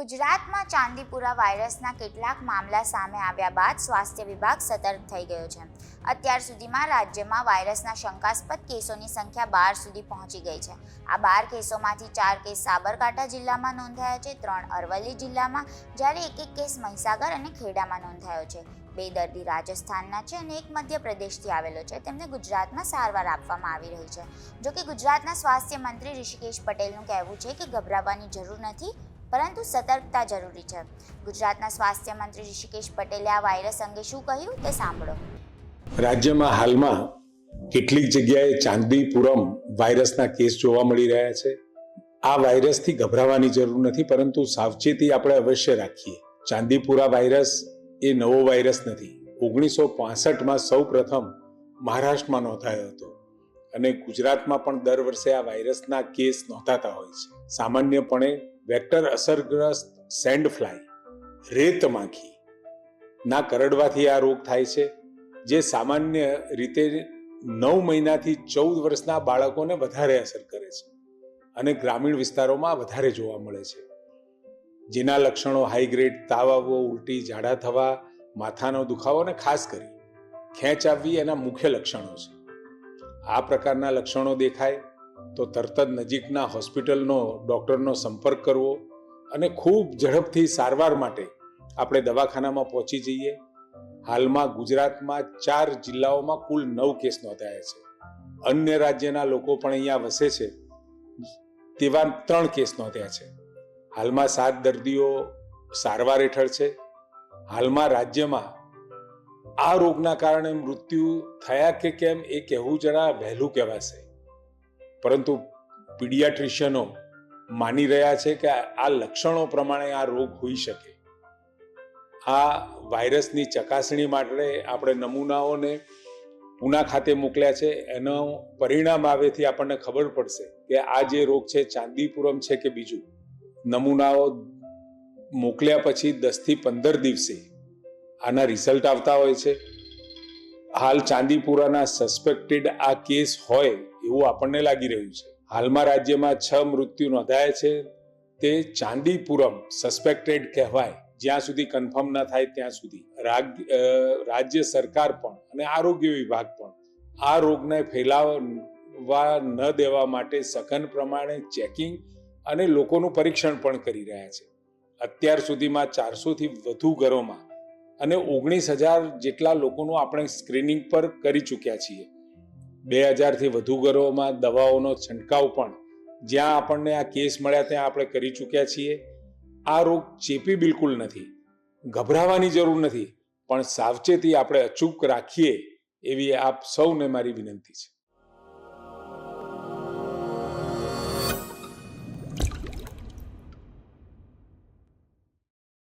ગુજરાતમાં ચાંદીપુરા વાયરસના કેટલાક મામલા સામે આવ્યા બાદ સ્વાસ્થ્ય વિભાગ સતર્ક થઈ ગયો છે. અત્યાર સુધીમાં રાજ્યમાં વાયરસના શંકાસ્પદ કેસોની સંખ્યા બાર સુધી પહોંચી ગઈ છે. આ બાર કેસોમાંથી ચાર કેસ સાબરકાંઠા જિલ્લામાં નોંધાયા છે, ત્રણ અરવલ્લી જિલ્લામાં, જ્યારે એક એક કેસ મહીસાગર અને ખેડામાં નોંધાયો છે. બે દર્દી રાજસ્થાનના છે અને એક મધ્યપ્રદેશથી આવેલો છે. તેમને ગુજરાતમાં સારવાર આપવામાં આવી રહી છે. જોકે ગુજરાતના સ્વાસ્થ્ય મંત્રી ઋષિકેશ પટેલનું કહેવું છે કે ગભરાવાની જરૂર નથી પરંતુ સતર્કતા જરૂરી છે. ગુજરાતના સ્વાસ્થ્ય મંત્રી ઋષિકેશ પટેલે આ વાયરસ અંગે શું કહ્યું તે સાંભળો. રાજ્યમાં હાલમાં કેટલીક જગ્યાએ ચાંદીપુરમ વાયરસના કેસ જોવા મળી રહ્યા છે. આ વાયરસથી ગભરાવાની જરૂર નથી, પરંતુ સાવચેતી આપણે અવશ્ય રાખીએ. ચાંદીપુરા વાયરસ એ નવો વાયરસ નથી. ઓગણીસો પાસઠમાં સૌ પ્રથમ મહારાષ્ટ્રમાં નોંધાયો હતો અને ગુજરાતમાં પણ દર વર્ષે આ વાયરસના કેસ નોંધાતા હોય છે. સામાન્યપણે વેક્ટર અસરગ્રસ્ત સેન્ડ ફ્લાય, રેત માખી. ના કરડવાથી આ રોગ થાય છે, જે સામાન્ય રીતે નવ મહિનાથી ચૌદ વર્ષના બાળકોને વધારે અસર કરે છે અને ગ્રામીણ વિસ્તારોમાં વધારે જોવા મળે છે. જેના લક્ષણો હાઈગ્રેડ તાવ આવવો ઉલટી ઝાડા થવા, માથાનો દુખાવો અને ખાસ કરી ખેંચ આવવી એના મુખ્ય લક્ષણો છે. આ પ્રકારના લક્ષણો દેખાય તો તરત જ નજીકના હોસ્પિટલનો ડૉક્ટરનો સંપર્ક કરવો અને ખૂબ ઝડપથી સારવાર માટે આપણે દવાખાનામાં પહોંચી જઈએ. હાલમાં ગુજરાતમાં ચાર જિલ્લાઓમાં કુલ નવ કેસ નોંધાયા છે. અન્ય રાજ્યના લોકો પણ અહીંયા વસે છે. તેવા ત્રણ કેસ નોંધ્યા છે. હાલમાં સાત દર્દીઓ સારવાર હેઠળ છે. હાલમાં રાજ્યમાં આ રોગના કારણે મૃત્યુ થયા કે કેમ એ કહેવું જરા વહેલું કહેવાશે. પરંતુ પીડિયાટ્રિશિયનો માની રહ્યા છે કે આ લક્ષણો પ્રમાણે આ રોગ હોઈ શકે. આ વાયરસની ચકાસણી માટે આપણે નમૂનાઓને પૂના ખાતે મોકલ્યા છે. એનો પરિણામ આવેથી આપણને ખબર પડશે કે આ જે રોગ છે, ચાંદીપુરમ છે કે બીજું, નમૂનાઓ મોકલ્યા પછી દસથી પંદર દિવસે આના રિઝલ્ટ આવતા હોય છે. હાલ ચાંદીપુરાના સસ્પેક્ટેડ આ કેસ હોય એવું આપણને લાગી રહ્યું છે. હાલમાં રાજ્યમાં છ મૃત્યુ નોંધાયા છે. તે ચાંદીપુરમ સસ્પેક્ટેડ કહેવાય. જ્યાં સુધી કન્ફર્મ ના થાય ત્યાં સુધી. રાજ્ય સરકાર પણ અને આરોગ્ય વિભાગ પણ આ રોગને ફેલાવવા ન દેવા માટે સઘન પ્રમાણે ચેકિંગ અને લોકોનું પરીક્ષણ પણ કરી રહ્યા છે. અત્યાર સુધીમાં ચારસોથી વધુ ઘરોમાં અને ઓગણીસ હજાર જેટલા લોકોનું આપણે સ્ક્રીનિંગ પર કરી ચૂક્યા છીએ. બે હજારથી વધુ ઘરોમાં દવાઓનો છંટકાવ પણ જ્યાં આપણને આ કેસ મળ્યા ત્યાં આપણે કરી ચૂક્યા છીએ. આ રોગ ચેપી બિલકુલ નથી. ગભરાવાની જરૂર નથી. પણ સાવચેતી આપણે અચૂક રાખીએ એવી આપ સૌને મારી વિનંતી છે.